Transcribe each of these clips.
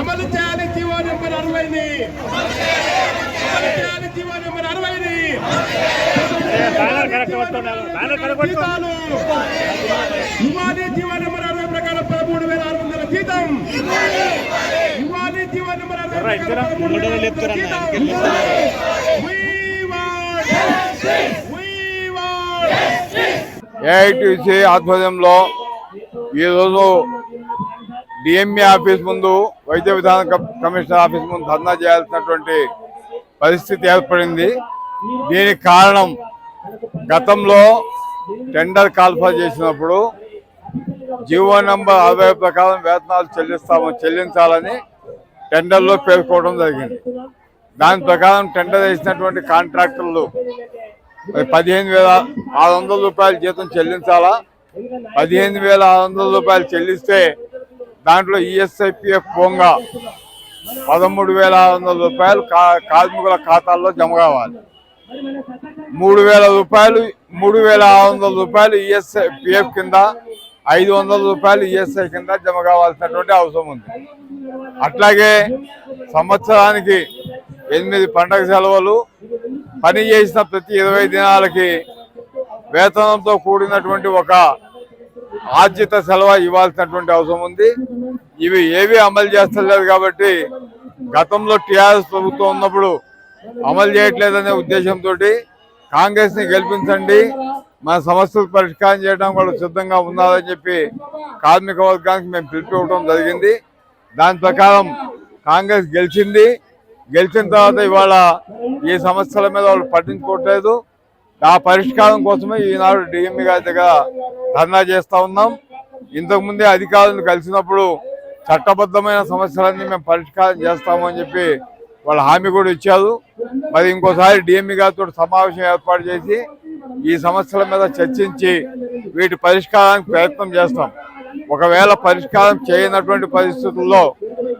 అమలు చేయాలి GO number అరవైని. అమలు చేయాలి జీవో నెంబర్ అరవైని. యువాది జీవో నెంబర్ అరవై ప్రకారం పదమూడు వేల ఆరు వందల జీతం. యువాది జీవో నెంబర్ అరవై ప్రకారం పదమూడు వేల జీతం. ఏఐటీసీ ఆధ్వర్యంలో ఈరోజు డిఎంఏ ఆఫీస్ ముందు వైద్య విధాన కమిషనర్ ఆఫీస్ ముందు ధర్నా చేయాల్సినటువంటి పరిస్థితి ఏర్పడింది. దీనికి కారణం గతంలో టెండర్ కాల్ఫర్ చేసినప్పుడు జీవో నంబర్ అరవై ప్రకారం వేతనాలు చెల్లిస్తాము చెల్లించాలని టెండర్లో పేర్కోవడం జరిగింది. దాని ప్రకారం టెండర్ వేసినటువంటి కాంట్రాక్టర్లు పదిహేను వేల ఆరు వందల రూపాయలు జీతం చెల్లించాలా? పదిహేను వేల ఆరు వందల రూపాయలు చెల్లిస్తే దాంట్లో ఈఎస్ఐపిఎఫ్ పోంగా పదమూడు వేల ఆరు వందల రూపాయలు కా- కార్మికుల ఖాతాల్లో జమ కావాలి. మూడు వేల రూపాయలు మూడు వేల ఆరు వందల రూపాయలు ఈఎస్ఐ పిఎఫ్ కింద ఐదు వందల రూపాయలు ఈఎస్ఐ కింద జమ కావాల్సినటువంటి అవసరం ఉంది. అట్లాగే సంవత్సరానికి ఎనిమిది పండగ సెలవులు పని చేసిన ప్రతి ఇరవై దినాలకి వేతనంతో కూడినటువంటి ఒక ఆర్జిత సెలవు ఇవ్వాల్సినటువంటి అవసరం ఉంది. ఇవి ఏవి అమలు చేస్తలేదు కాబట్టి గతంలో టీఆర్ఎస్ ప్రభుత్వం ఉన్నప్పుడు అమలు చేయట్లేదనే ఉద్దేశంతో కాంగ్రెస్ని గెలిపించండి మన సమస్యలు పరిష్కారం చేయడం కూడా సిద్ధంగా ఉన్నారని చెప్పి కార్మిక వర్గానికి మేము పిలిపివ్వడం జరిగింది. దాని ప్రకారం కాంగ్రెస్ గెలిచింది. గెలిచిన తర్వాత ఇవాళ ఈ సమస్యల మీద వాళ్ళు పట్టించుకోవట్లేదు. ఆ పరిష్కారం కోసమే ఈనాడు డిఎంఈ గారి దగ్గర ధర్నా చేస్తా ఉన్నాం. ఇంతకుముందే అధికారులను కలిసినప్పుడు చట్టబద్ధమైన సమస్యలన్నీ మేము పరిష్కారం చేస్తామని చెప్పి వాళ్ళు హామీ కూడా ఇచ్చారు. మరి ఇంకోసారి డిఎంఈ గారితో సమావేశం ఏర్పాటు చేసి ఈ సమస్యల మీద చర్చించి వీటి పరిష్కారానికి ప్రయత్నం చేస్తాం. ఒకవేళ పరిష్కారం చేయనటువంటి పరిస్థితుల్లో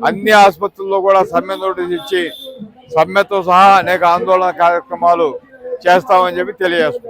అన్ని ఆసుపత్రుల్లో కూడా సమ్మె నోటీస్ ఇచ్చి సమ్మెతో సహా అనేక ఆందోళన కార్యక్రమాలు చేస్తామని చెప్పి తెలియజేస్తున్నాం.